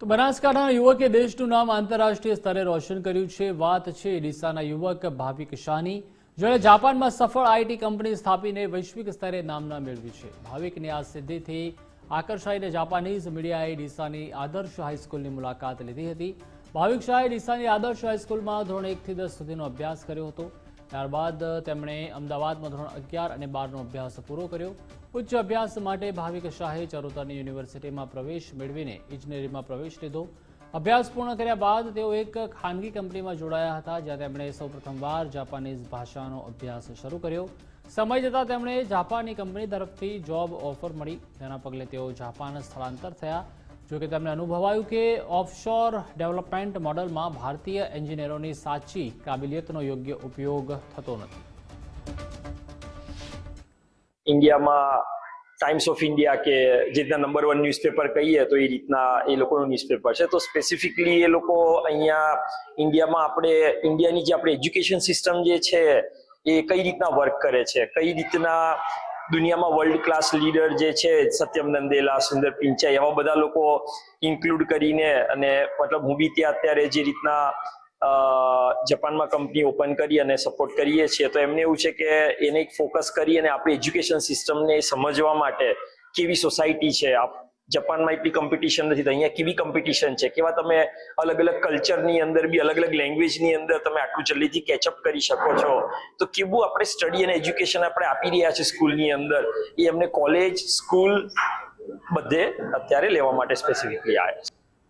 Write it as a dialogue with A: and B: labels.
A: તો બનાસકાંઠાના યુવકે દેશનું નામ આંતરરાષ્ટ્રીય સ્તરે રોશન કર્યું છે. વાત છે ડીસાના યુવક ભાવિક શાહની જેણે જાપાનમાં સફળ આઈટી કંપની સ્થાપીને વૈશ્વિક સ્તરે નામના મેળવી છે. ભાવિકની આ સિદ્ધિથી આકર્ષાઈને જાપાનીઝ મીડિયાએ ડીસાની આદર્શ હાઈસ્કૂલની મુલાકાત લીધી હતી. ભાવિક શાહે ડીસાની આદર્શ હાઈસ્કૂલમાં ધોરણ એકથી દસ સુધીનો અભ્યાસ કર્યો હતો. ત્યારબાદ તેમણે અમદાવાદમાં ધોરણ અગિયાર અને બારનો અભ્યાસ પૂરો કર્યો. ઉચ્ચ અભ્યાસ માટે ભાવિક શાહે ચરોતરની યુનિવર્સિટીમાં પ્રવેશ મેળવીને ઇજનેરીમાં પ્રવેશ લીધો. અભ્યાસ પૂર્ણ કર્યા બાદ તેઓ એક ખાનગી કંપનીમાં જોડાયા હતા, જ્યાં તેમણે સૌપ્રથમવાર જાપાનીઝ ભાષાનો અભ્યાસ શરૂ કર્યો. સમય જતાં તેમણે જાપાની કંપની તરફથી જોબ ઓફર મળી. તેના પગલે તેઓ જાપાન સ્થળાંતર થયા. જોકે તેમણે અનુભવાયું કે ઓફશોર ડેવલપમેન્ટ મોડલમાં ભારતીય એન્જિનિયરોની સાચી કાબિલિયતનો યોગ્ય ઉપયોગ થતો નથી.
B: ઇન્ડિયામાં ટાઈમ્સ ઓફ ઇન્ડિયા કે જે રીતના નંબર વન ન્યૂઝપેપર કહીએ તો એ રીતના એ લોકોનું ન્યૂઝપેપર છે. તો સ્પેસિફિકલી એ લોકો અહીંયા ઇન્ડિયામાં આપણે, ઇન્ડિયાની જે આપણે એજ્યુકેશન સિસ્ટમ જે છે એ કઈ રીતના વર્ક કરે છે? કઈ રીતના દુનિયામાં વર્લ્ડ ક્લાસ લીડર જે છે, સત્યમ નંદેલા, સુંદર પિંચાઈ એવા બધા લોકો ઇન્ક્લુડ કરીને અને મતલબ હું બી ત્યાં અત્યારે જે રીતના જપાનમાં કંપની ઓપન કરી અને સપોર્ટ કરીએ છીએ, તો એમને એવું છે કે એને એક ફોકસ કરી અને આપણી એજ્યુકેશન સિસ્ટમને સમજવા માટે કેવી સોસાયટી છે જાપાનમાં એટલી કોમ્પિટિશન નથી તો અહીંયા કેવી કોમ્પિટિશન છે? કેવા તમે અલગ અલગ કલ્ચરની અંદર બી અલગ અલગ લેંગ્વેજની અંદર તમે આટલું જલ્દીથી કેચઅપ કરી શકો છો? તો કેવું આપણે સ્ટડી અને એજ્યુકેશન આપણે આપી રહ્યા છે સ્કૂલની અંદર? એ અમને કોલેજ સ્કૂલ બધે અત્યારે લેવા માટે સ્પેસિફિકલી આવ્યા છે.